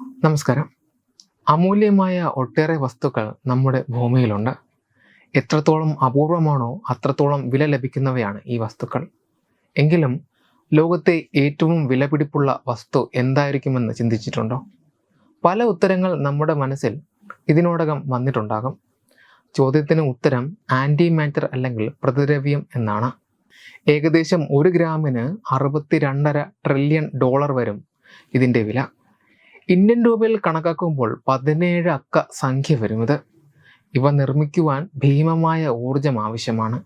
നമസ്കാരം. അമൂല്യമായ ഒട്ടേറെ വസ്തുക്കൾ നമ്മുടെ ഭൂമിയിലുണ്ട്. എത്രത്തോളം അപൂർവമാണോ അത്രത്തോളം വില ലഭിക്കുന്നവയാണ് ഈ വസ്തുക്കൾ. എങ്കിലും ലോകത്തെ ഏറ്റവും വിലപിടിപ്പുള്ള വസ്തു എന്തായിരിക്കുമെന്ന് ചിന്തിച്ചിട്ടുണ്ടോ? പല ഉത്തരങ്ങൾ നമ്മുടെ മനസ്സിൽ ഇതിനോടകം വന്നിട്ടുണ്ടാകും. ചോദ്യത്തിന് ഉത്തരം ആന്റി മാറ്റർ അല്ലെങ്കിൽ പ്രതിദ്രവ്യം എന്നാണ്. ഏകദേശം ഒരു ഗ്രാമിന് അറുപത്തി രണ്ടര ട്രില്യൺ ഡോളർ വരും ഇതിന്റെ വില. ഇന്ത്യൻ രൂപയിൽ കണക്കാക്കുമ്പോൾ പതിനേഴ് അക്ക സംഖ്യ വരുന്നത്. ഇവ നിർമ്മിക്കുവാൻ ഭീമമായ ഊർജം ആവശ്യമാണ്.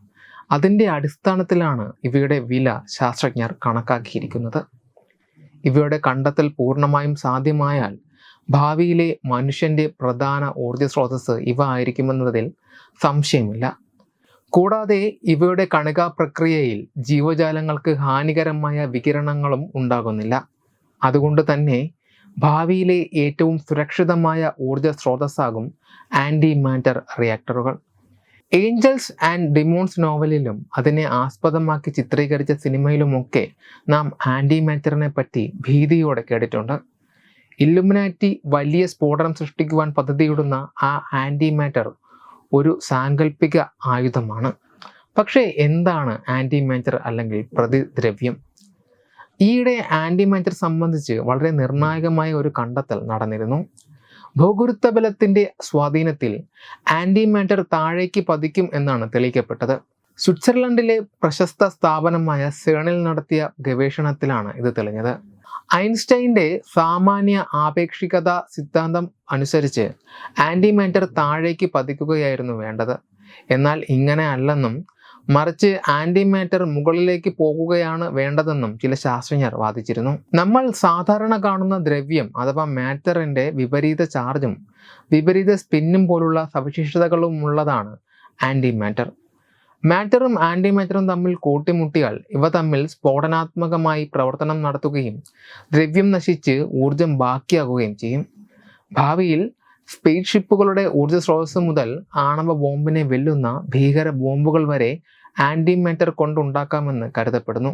അതിന്റെ അടിസ്ഥാനത്തിലാണ് ഇവയുടെ വില ശാസ്ത്രജ്ഞർ കണക്കാക്കിയിരിക്കുന്നത്. ഇവയുടെ കണ്ടെത്തൽ പൂർണമായും സാധ്യമായാൽ ഭാവിയിലെ മനുഷ്യന്റെ പ്രധാന ഊർജ സ്രോതസ് ഇവ ആയിരിക്കുമെന്നതിൽ സംശയമില്ല. കൂടാതെ ഇവയുടെ കണികാ പ്രക്രിയയിൽ ജീവജാലങ്ങൾക്ക് ഹാനികരമായ വികിരണങ്ങളും ഉണ്ടാകുന്നില്ല. അതുകൊണ്ട് തന്നെ ഭാവിയിലെ ഏറ്റവും സുരക്ഷിതമായ ഊർജ സ്രോതസ്സാകും ആന്റി മാറ്റർ റിയാക്ടറുകൾ. ഏഞ്ചൽസ് ആൻഡ് ഡിമോൺസ് നോവലിലും അതിനെ ആസ്പദമാക്കി ചിത്രീകരിച്ച സിനിമയിലുമൊക്കെ നാം ആന്റി മാറ്ററിനെ പറ്റി ഭീതിയോടെ കേട്ടിട്ടുണ്ട്. ഇല്ലുമിനാറ്റി വലിയ സ്ഫോടനം സൃഷ്ടിക്കുവാൻ പദ്ധതിയിടുന്ന ആ ആന്റി മാറ്റർ ഒരു സാങ്കല്പിക ആയുധമാണ്. പക്ഷേ എന്താണ് ആന്റി മാറ്റർ അല്ലെങ്കിൽ പ്രതിദ്രവ്യം? ഈയിടെ ആന്റി മാറ്റർ സംബന്ധിച്ച് വളരെ നിർണായകമായ ഒരു കണ്ടെത്തൽ നടന്നിരുന്നു. ഭൂഗുരുത്വ ബലത്തിന്റെ സ്വാധീനത്തിൽ ആന്റി മാറ്റർ താഴേക്ക് പതിക്കും എന്നാണ് തെളിയിക്കപ്പെട്ടത്. സ്വിറ്റ്സർലൻഡിലെ പ്രശസ്ത സ്ഥാപനമായ സേണിൽ നടത്തിയ ഗവേഷണത്തിലാണ് ഇത് തെളിഞ്ഞത്. ഐൻസ്റ്റൈന്റെ സാമാന്യ ആപേക്ഷികത സിദ്ധാന്തം അനുസരിച്ച് ആന്റി മാറ്റർ താഴേക്ക് പതിക്കുകയായിരുന്നു വേണ്ടത്. എന്നാൽ ഇങ്ങനെ അല്ലെന്നും മറിച്ച് ആന്റി മാറ്റർ മുകളിലേക്ക് പോകുകയാണ് വേണ്ടതെന്നും ചില ശാസ്ത്രജ്ഞർ വാദിച്ചിരുന്നു. നമ്മൾ സാധാരണ കാണുന്ന ദ്രവ്യം അഥവാ മാറ്ററിന്റെ വിപരീത ചാർജും വിപരീത സ്പിന്നും പോലുള്ള സവിശേഷതകളും ഉള്ളതാണ് ആന്റി മാറ്റർ മാറ്ററും ആന്റി മാറ്ററും തമ്മിൽ കൂട്ടിമുട്ടിയാൽ ഇവ തമ്മിൽ സ്ഫോടനാത്മകമായി പ്രവർത്തനം നടത്തുകയും ദ്രവ്യം നശിച്ച് ഊർജം ബാക്കിയാകുകയും ചെയ്യും. ഭാവിയിൽ സ്പേസ് ഷിപ്പുകളുടെ ഊർജ സ്രോതസ് മുതൽ ആണവ ബോംബിനെ വെല്ലുന്ന ഭീകര ബോംബുകൾ വരെ ആന്റി മാറ്റർ കൊണ്ടുണ്ടാക്കാമെന്ന് കരുതപ്പെടുന്നു.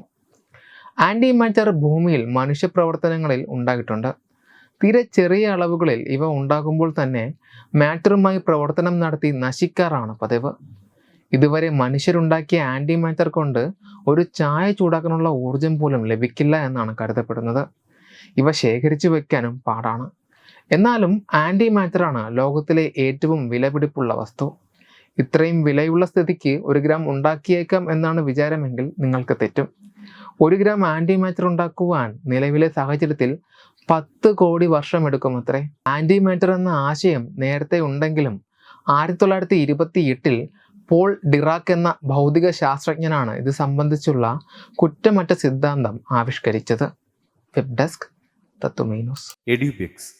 ആന്റി മാറ്റർ ഭൂമിയിൽ മനുഷ്യപ്രവർത്തനങ്ങളിൽ ഉണ്ടായിട്ടുണ്ട്. തീരെ ചെറിയ അളവുകളിൽ ഇവ ഉണ്ടാകുമ്പോൾ തന്നെ മാറ്ററുമായി പ്രവർത്തനം നടത്തി നശിക്കാറാണ് പതിവ്. ഇതുവരെ മനുഷ്യരുണ്ടാക്കിയ ആന്റി മാറ്റർ കൊണ്ട് ഒരു ചായ ചൂടാക്കാനുള്ള ഊർജം പോലും ലഭിക്കില്ല എന്നാണ് കരുതപ്പെടുന്നത്. ഇവ ശേഖരിച്ചു വയ്ക്കാനും പാടാണ്. എന്നാലും ആന്റി മാറ്ററാണ് ലോകത്തിലെ ഏറ്റവും വിലപിടിപ്പുള്ള വസ്തു. ഇത്രയും വിലയുള്ള സ്ഥിതിക്ക് ഒരു ഗ്രാം ഉണ്ടാക്കിയേക്കാം എന്നാണ് വിചാരമെങ്കിൽ നിങ്ങൾക്ക് തെറ്റും. ഒരു ഗ്രാം ആന്റി മാറ്റർ ഉണ്ടാക്കുവാൻ നിലവിലെ സാഹചര്യത്തിൽ പത്ത് കോടി വർഷം എടുക്കുമത്രേ ആന്റി മാറ്റർ എന്ന ആശയം നേരത്തെ ഉണ്ടെങ്കിലും ആയിരത്തി തൊള്ളായിരത്തി ഇരുപത്തി എട്ടിൽ പോൾ ഡിറാക്ക് എന്ന ഭൗതിക ശാസ്ത്രജ്ഞനാണ് ഇത് സംബന്ധിച്ചുള്ള കുറ്റമറ്റ സിദ്ധാന്തം ആവിഷ്കരിച്ചത്. വെബ് ഡെസ്ക് തത്വമൈനൂസ് എഡ്യൂബിക്സ്.